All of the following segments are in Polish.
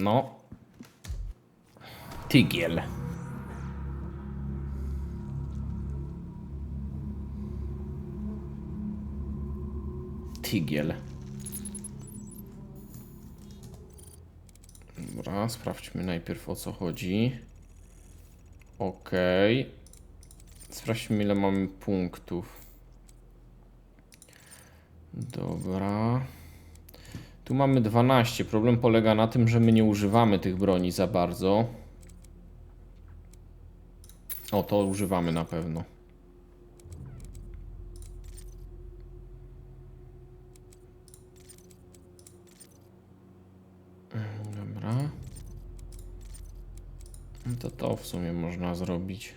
No. Tygiel. Tygiel. Dobra, sprawdźmy najpierw o co chodzi. Okej. Sprawdźmy ile mamy punktów. Dobra. Tu mamy 12. Problem polega na tym, że my nie używamy tych broni za bardzo. O, to używamy na pewno. Mm, Dobra. No To to w sumie można zrobić.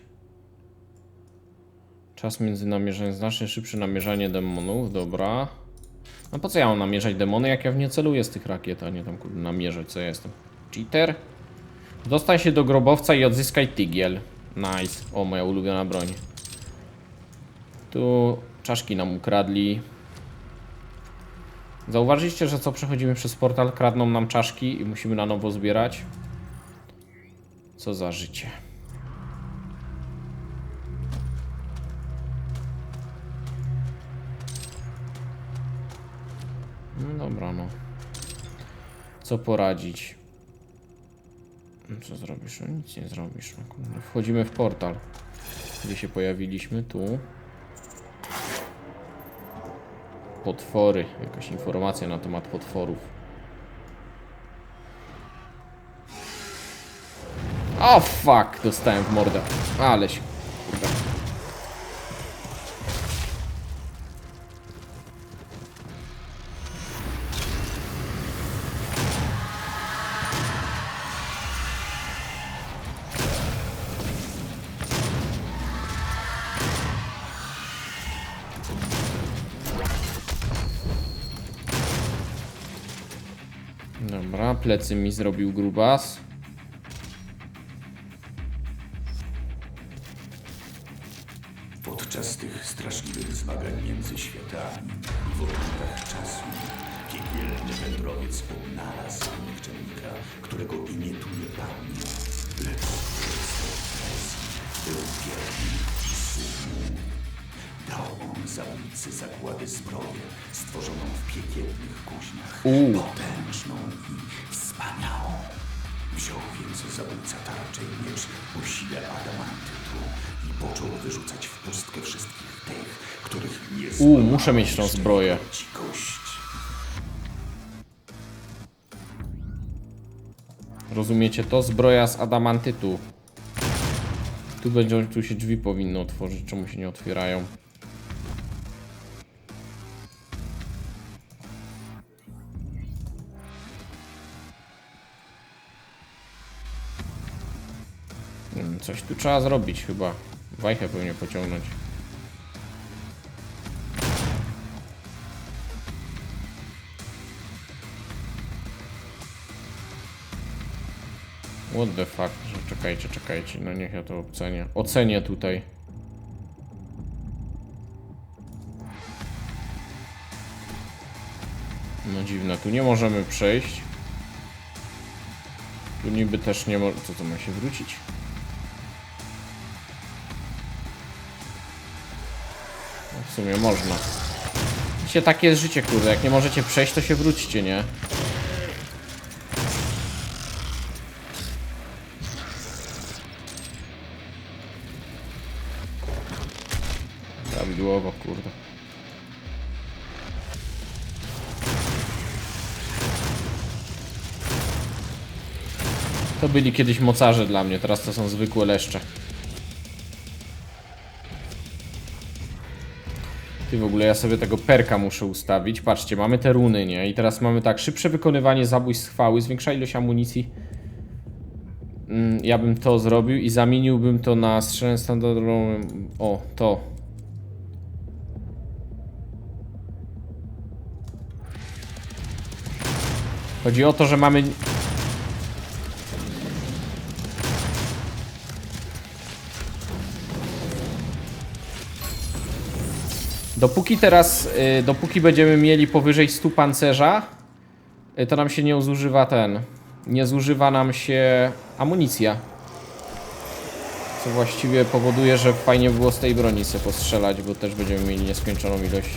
Czas między namierzaniem znacznie szybsze namierzanie demonów, dobra. No po co ja mam namierzać demony, jak ja w nie celuję z tych rakiet, a nie tam kurde namierzać, co ja jestem. Cheater? Dostań się do grobowca i odzyskaj tygiel. Nice. O, moja ulubiona broń. Tu czaszki nam ukradli. Zauważyliście, że co przechodzimy przez portal, kradną nam czaszki i musimy na nowo zbierać? Co za życie. Co poradzić? Co zrobisz? No nic nie zrobisz. No. Wchodzimy w portal. Gdzie się pojawiliśmy? Tu. Potwory. Jakaś informacja na temat potworów. O fuck! Dostałem w mordę. Ale plecy mi zrobił grubas. Podczas tych straszliwych zmagań między światami i w obrębach czasu piekielny wędrowiec odnalazł nikczemnika, którego imię tu nie padnie, lecz był sumu. Dał on zabójcy zakłady zbroję stworzoną w piekielnych kuźniach, Uuu. potężną i wspaniałą. Wziął więc zabójca tarczę i miecz o sile adamantytu i począł wyrzucać w pustkę wszystkich tych, których nie złamała muszę mieć tą zbroję. dzikość. Rozumiecie to? Zbroja z adamantytu. Tu będzie, tu się drzwi powinny otworzyć, czemu się nie otwierają? Coś tu trzeba zrobić chyba. Wajchę pewnie pociągnąć. What the fuck? Że Czekajcie, czekajcie, no niech ja to ocenię. Ocenię tutaj. No dziwne, tu nie możemy przejść. Tu niby też nie może... Co to ma się wrócić? W sumie można. Wiecie, takie jest życie, kurde. Jak nie możecie przejść, to się wróćcie, nie? Prawidłowo, kurde. To byli kiedyś mocarze dla mnie, teraz to są zwykłe leszcze. Ty w ogóle ja sobie tego perka muszę ustawić. Patrzcie, mamy te runy, nie? I teraz mamy tak, szybsze wykonywanie zabójstw chwały, zwiększa ilość amunicji. Mm, ja bym to zrobił i zamieniłbym to na strzelę standardową. O, to. Chodzi o to, że mamy. Dopóki teraz, y, dopóki będziemy mieli powyżej 100 pancerza, y, to nam się nie zużywa ten. nie zużywa nam się amunicja. Co właściwie powoduje, że fajnie było z tej broni sobie postrzelać, bo też będziemy mieli nieskończoną ilość.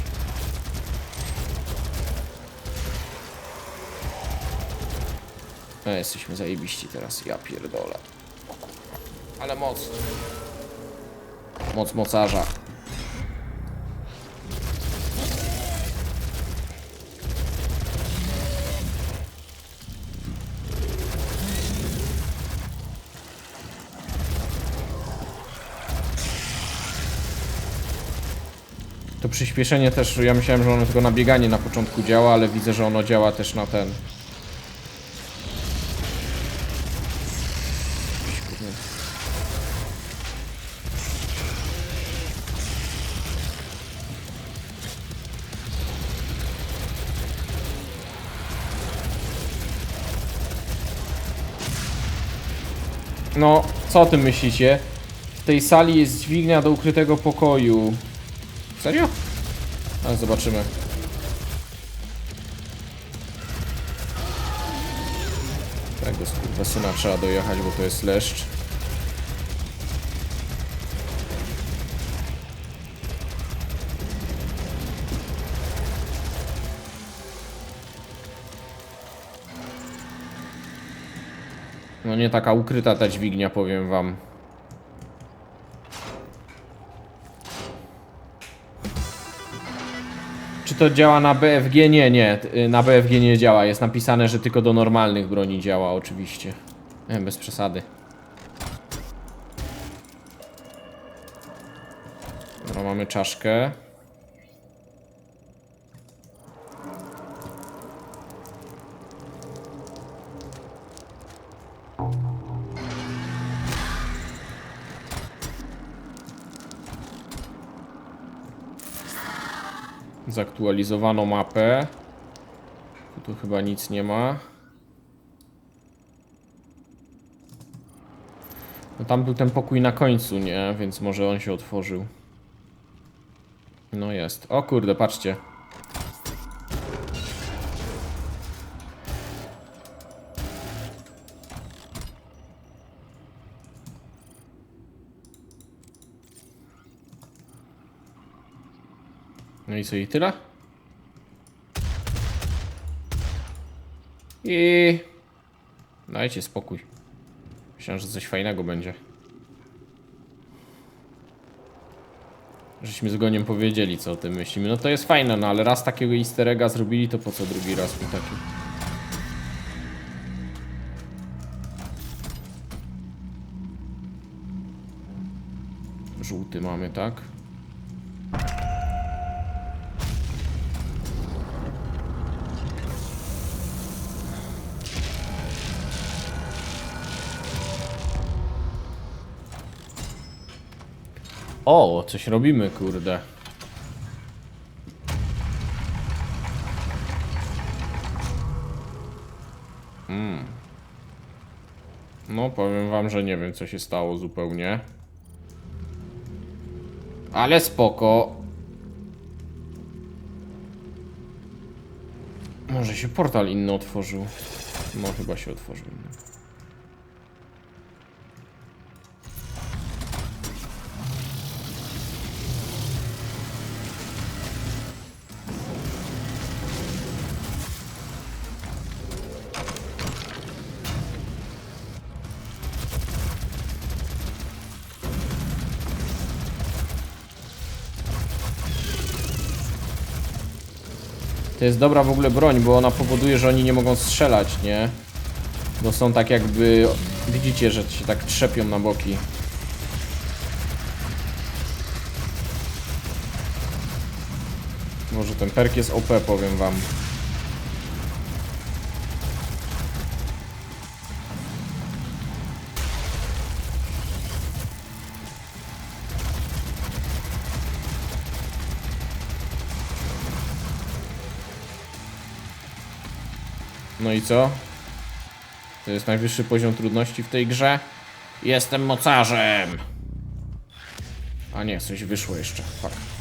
E, jesteśmy zajebiści teraz, ja pierdolę. Ale moc. Moc mocarza. Przyspieszenie też, ja myślałem, że ono tylko na bieganie na początku działa, ale widzę, że ono działa też na ten. No, co o tym myślicie? W tej sali jest dźwignia do ukrytego pokoju. Serio? Ale zobaczymy. Tego skurwysyna trzeba dojechać, bo to jest leszcz. No nie taka ukryta ta dźwignia, powiem wam. Czy to działa na BFG? Nie, nie. y, Na BFG nie działa. Jest napisane, że tylko do normalnych broni działa, oczywiście. Nie, bez przesady. Dobra, mamy czaszkę. Zaktualizowano mapę. Tu, chyba nic nie ma. No tam był ten pokój na końcu, nie? Więc może on się otworzył. No jest. O kurde, patrzcie. No i co, i tyle? I... Dajcie spokój. Myślałem, że coś fajnego będzie. Żeśmy z Goniem powiedzieli, co o tym myślimy. No to jest fajne, no ale raz takiego easter egga zrobili, to po co drugi raz mi taki? Żółty mamy, tak? O, coś robimy, kurde. Mm. No, powiem wam, że nie wiem, co się stało zupełnie. Ale spoko. Może się portal inny otworzył. No, chyba się otworzył. To jest dobra w ogóle broń, bo ona powoduje, że oni nie mogą strzelać, nie? Bo są tak jakby... Widzicie, że się tak trzepią na boki. Może ten perk jest OP, powiem wam. No i co? To jest najwyższy poziom trudności w tej grze. Jestem mocarzem! A nie, coś wyszło jeszcze. Fuck.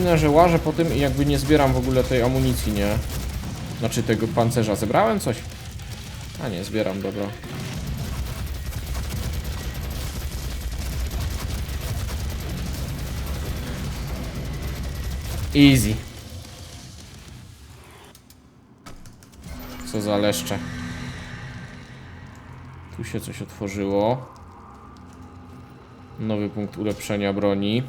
Dziwne, że łażę po tym i jakby nie zbieram w ogóle tej amunicji, nie? Znaczy tego pancerza. Zebrałem coś? A nie, zbieram, dobra. Easy. Co za leszcze. Tu się coś otworzyło. Nowy punkt ulepszenia broni.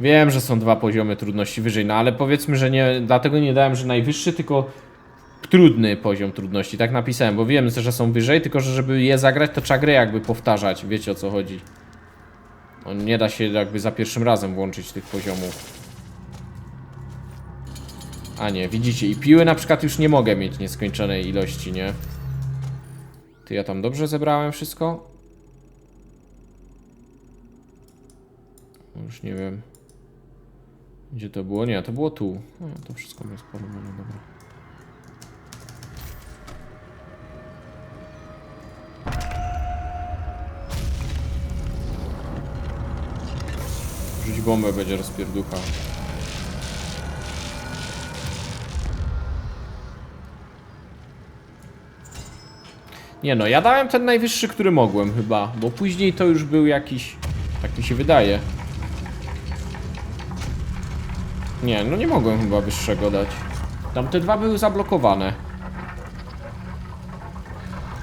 Wiem, że są dwa poziomy trudności wyżej, no ale powiedzmy, że nie, dlatego nie dałem, że najwyższy, tylko trudny poziom trudności, tak napisałem, bo wiem, że są wyżej, tylko że żeby je zagrać, to trzeba grę jakby powtarzać, wiecie o co chodzi. No, nie da się jakby za pierwszym razem włączyć tych poziomów. A nie, widzicie, i piły na przykład już nie mogę mieć nieskończonej ilości, nie? Ty, ja tam dobrze zebrałem wszystko? Już nie wiem. Gdzie to było? Nie, to było tu. No, to wszystko jest porobione, dobra. Rzuć bombę, będzie rozpierducha. Nie no, ja dałem ten najwyższy, który mogłem chyba, bo później to już był jakiś... Tak mi się wydaje. Nie, no nie mogłem chyba wyższego dać. Tam te dwa były zablokowane.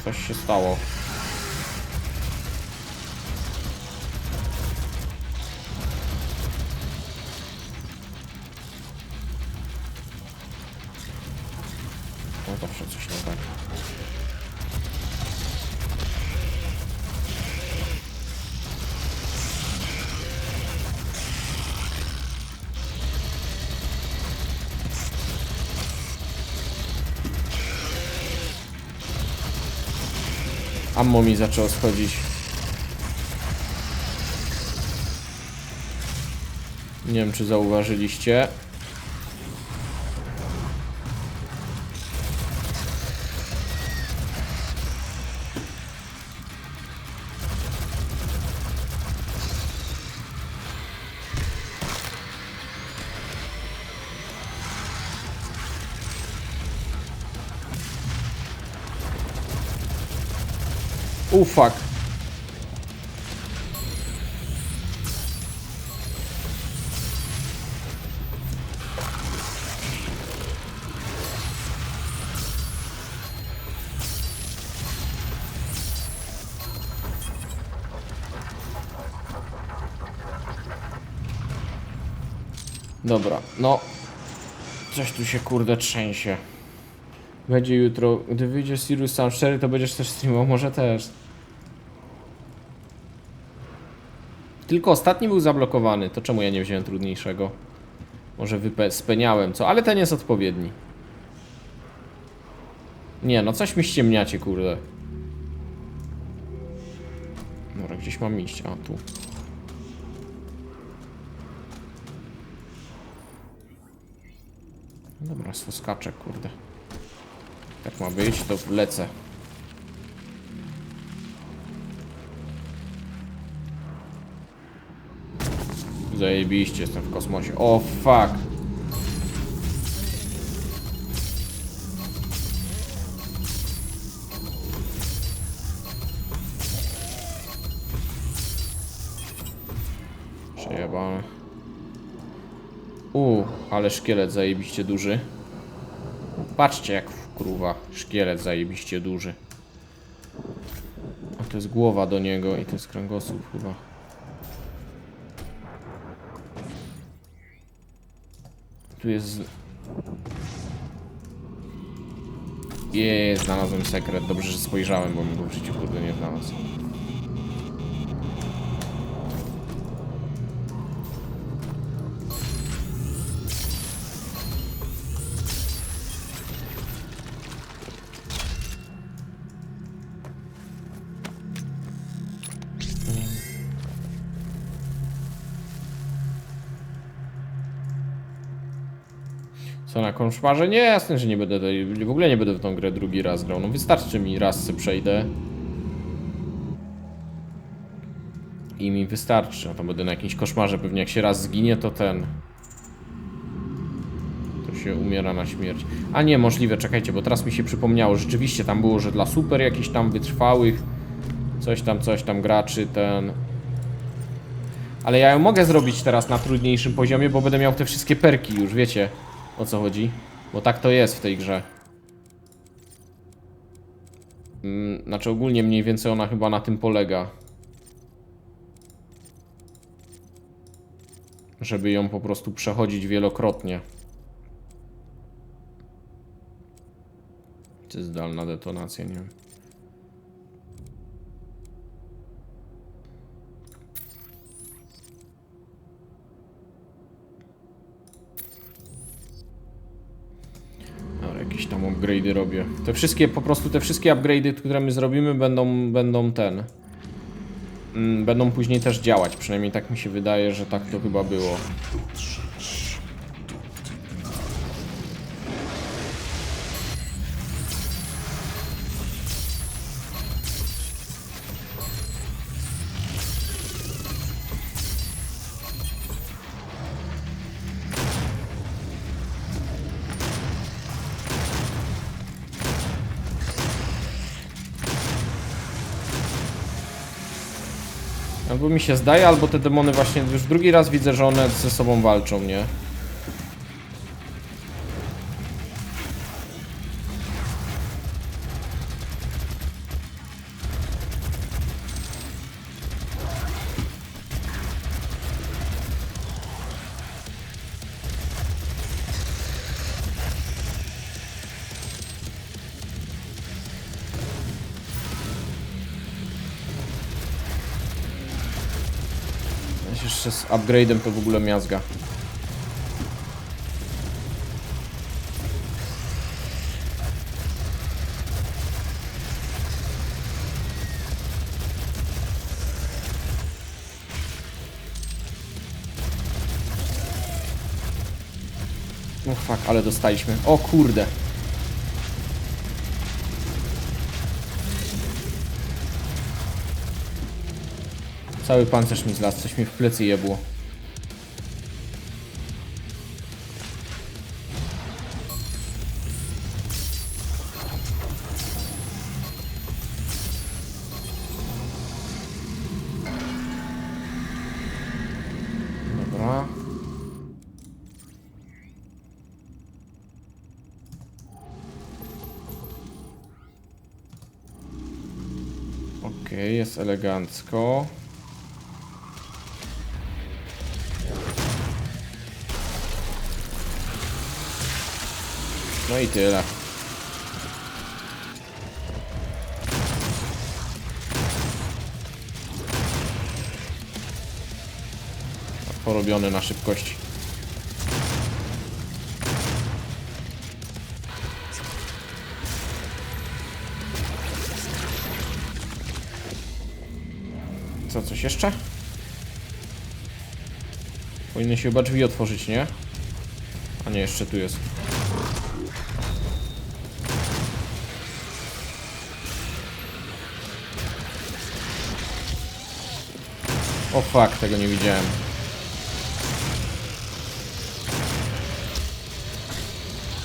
Coś się stało. Ammo mi zaczęło schodzić. Nie wiem, czy zauważyliście. Fuck. Dobra, no. Coś tu się kurde trzęsie. Będzie jutro. Gdy wyjdzie Sirius Sam 4, to będziesz też streamował, może też. Tylko ostatni był zablokowany, to czemu ja nie wziąłem trudniejszego? Może speniałem, co? Ale ten jest odpowiedni. Nie, no coś mi ściemniacie, kurde. Dobra, gdzieś mam iść, a tu. Dobra, skaczę, kurde. Tak ma być, to lecę. Zajebiście, jestem w kosmosie. O, fuck. Przejebane. U, ale szkielet zajebiście duży. Patrzcie jak kruwa. Szkielet zajebiście duży. A to jest głowa do niego i to jest kręgosłup chyba. Tu jest... Jej, znalazłem sekret. Dobrze, że spojrzałem, bo bym go w życiu kurde nie znalazł. Co na konszmarze? Nie, jasne, że nie będę tej, w ogóle nie będę w tą grę drugi raz grał. No wystarczy mi raz se przejdę. I mi wystarczy. No to będę na jakimś koszmarze. Pewnie jak się raz zginie, to ten. To się umiera na śmierć. A nie, możliwe, czekajcie, bo teraz mi się przypomniało. Rzeczywiście tam było, że dla super jakichś tam wytrwałych. Coś tam, coś tam graczy, ten. Ale ja ją mogę zrobić teraz na trudniejszym poziomie, bo będę miał te wszystkie perki już, wiecie o co chodzi. Bo tak to jest w tej grze. Mm, Znaczy ogólnie mniej więcej ona chyba na tym polega. Żeby ją po prostu przechodzić wielokrotnie. Czy zdalna detonacja, nie wiem. Upgrade'y robię. Te wszystkie, po prostu te wszystkie upgrade'y, które my zrobimy będą, będą ten... Mm, będą później też działać, przynajmniej tak mi się wydaje, że tak to chyba było. Albo mi się zdaje, albo te demony właśnie już drugi raz widzę, że one ze sobą walczą, nie? Upgrade'em to w ogóle miazga. No fuck, ale dostaliśmy. O kurde. Cały pancerz mi zlazł, coś mi w plecy jebło. Dobra. Okej, jest elegancko. No i tyle. Porobiony na szybkości. Co, coś jeszcze? Powinny się chyba drzwi otworzyć, nie? A nie, jeszcze tu jest. O fuck, tego nie widziałem.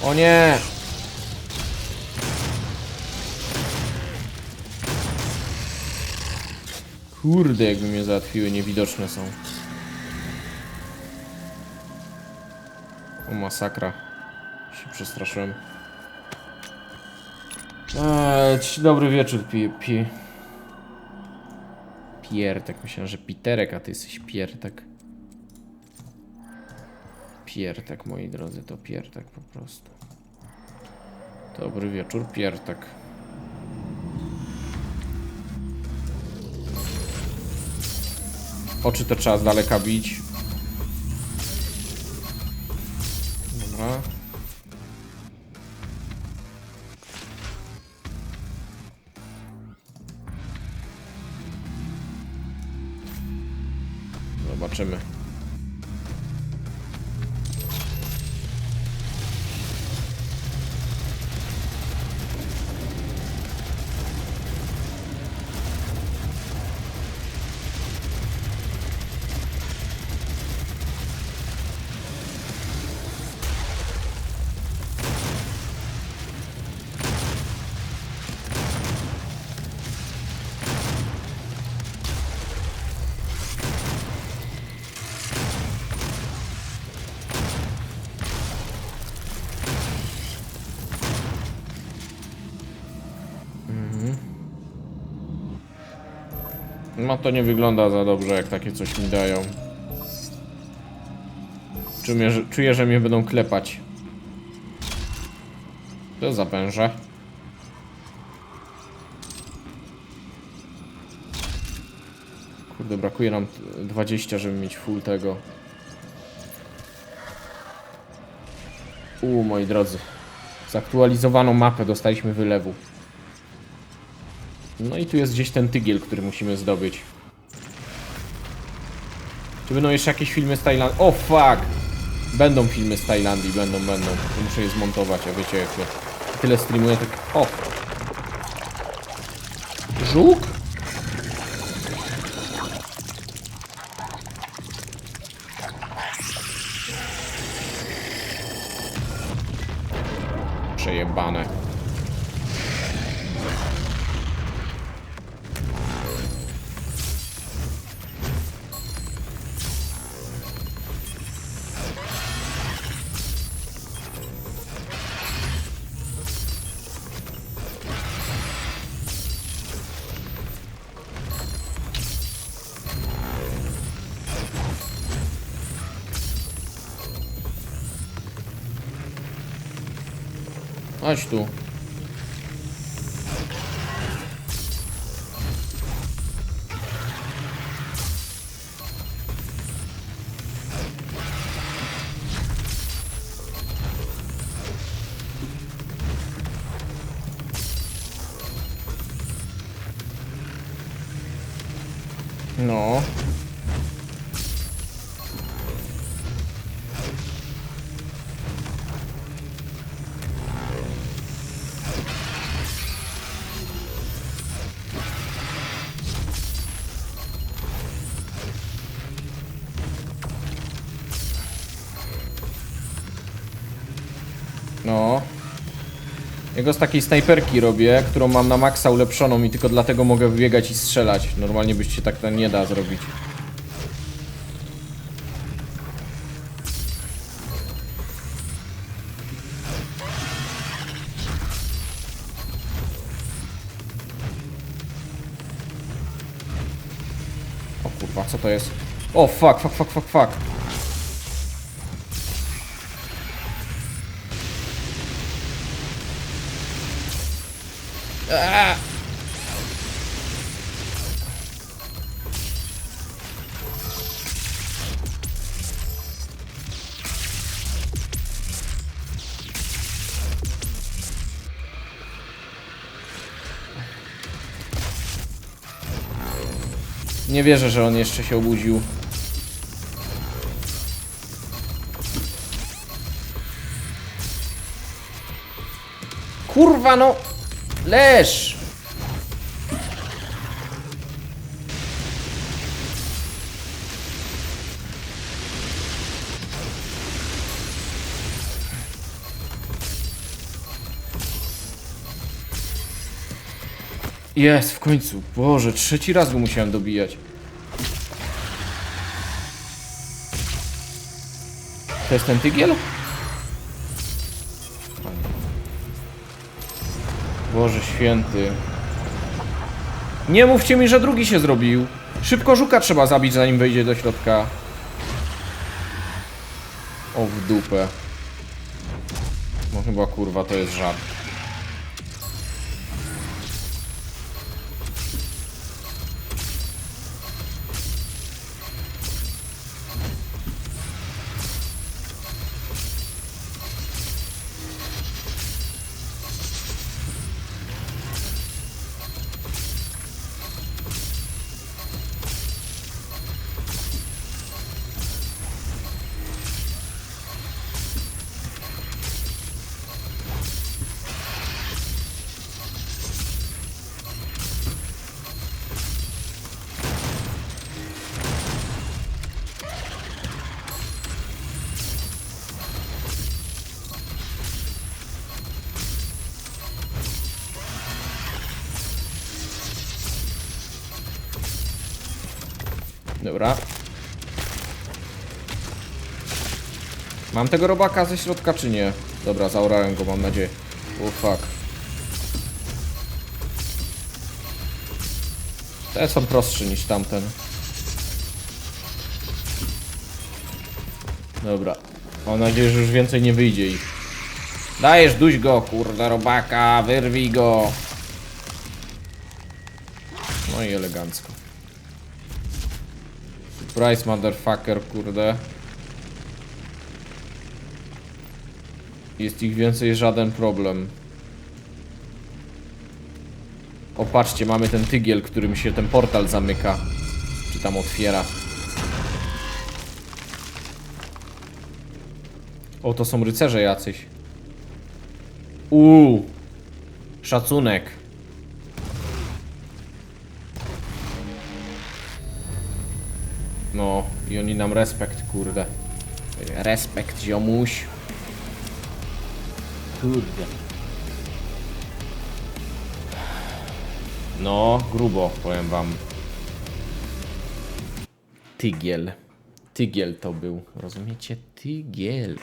O nie! Kurde, jakby mnie załatwiły, niewidoczne są. O masakra. Się przestraszyłem. Eee, dobry wieczór, pi, pi. Piertek, myślałem, że Piterek, a ty jesteś Piertek. Piertek, moi drodzy, to Piertek po prostu. Dobry wieczór, Piertek. Oczy to trzeba z daleka bić. No to nie wygląda za dobrze, jak takie coś mi dają. Czuję, że, czuję, że mnie będą klepać. To za węże. Kurde, brakuje nam t- 20, żeby mieć full tego. U, moi drodzy. Zaktualizowaną mapę dostaliśmy wylewu. No i tu jest gdzieś ten tygiel, który musimy zdobyć. Czy będą jeszcze jakieś filmy z Tajlandii? O fuck! Będą filmy z Tajlandii, będą, będą. Muszę je zmontować, a wiecie jak ja tyle streamuję, tak... O! Żuk? Chodź tu. No. Jego z takiej snajperki robię, którą mam na maksa ulepszoną i tylko dlatego mogę wybiegać i strzelać. Normalnie byś się tak to nie da zrobić. O kurwa, co to jest? O fuck, fuck, fuck, fuck, fuck. Nie wierzę, że on jeszcze się obudził. Kurwa no! Leż! Jest, w końcu. Boże, trzeci raz go musiałem dobijać. To jest ten tygiel? Boże święty. Nie mówcie mi, że drugi się zrobił. Szybko żuka trzeba zabić, zanim wejdzie do środka. O w dupę. No chyba kurwa to jest żart. Dobra. Mam tego robaka ze środka czy nie? Dobra, zaorałem go, mam nadzieję. O fuck. Te są prostsze niż tamten. Dobra. Mam nadzieję, że już więcej nie wyjdzie ich. Dajesz, duś go, kurde, robaka, wyrwij go. No i elegancko. Surprise, motherfucker, kurde. Jest ich więcej, żaden problem. O, patrzcie, mamy ten tygiel, którym się ten portal zamyka. Czy tam otwiera. O, to są rycerze jacyś. Uuu. Szacunek. I oni nam respekt, kurde. Respekt, ziomuś. Kurde. No, grubo, powiem wam. Tygiel. Tygiel to był. Rozumiecie? Tygiel.